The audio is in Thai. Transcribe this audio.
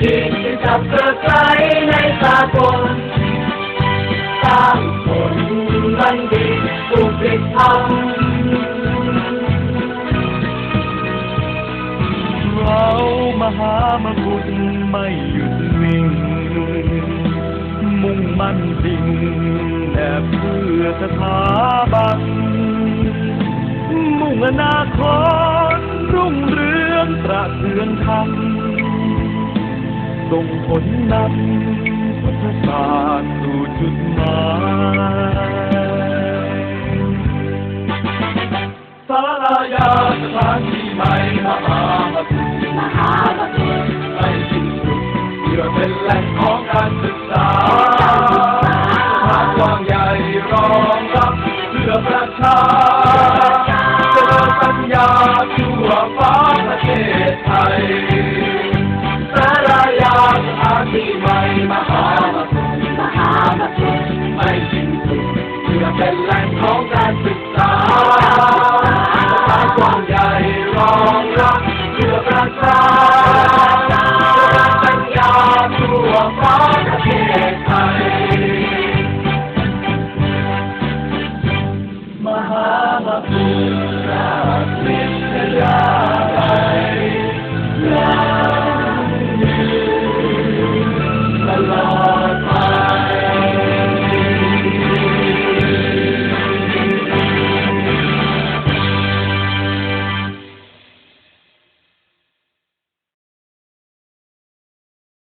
ที่จะจับกระไกลในสากลสร้างผลบัณฑิตสุขิตธรรมเรามหามกุฏไม่หยุดนิ่ง มุ่งมั่นดิ่งแด่เพื่อสถาบัน มุ่งอนาคตรุ่งเรืองประเทืองธรรม ส่งผลนำพุทธศาสตร์สู่จุดหมายสารายาสถานที่ใหม่มหาบัณฑิตมหาบัณฑิตไปสิ้นสุดเพื่อเป็นแหล่งของการศึกษาสถานกว้างใหญ่รองรับเพื่อประชาเจริญปัญญาทั่วฟ้าประเทศไทย เป็นแหล่งของการศึกษาสายกวางใหญ่รองรับเพื่อประชาปัญญาทั่วฟ้าประเทศไทยมหามรุฏราชวิทยา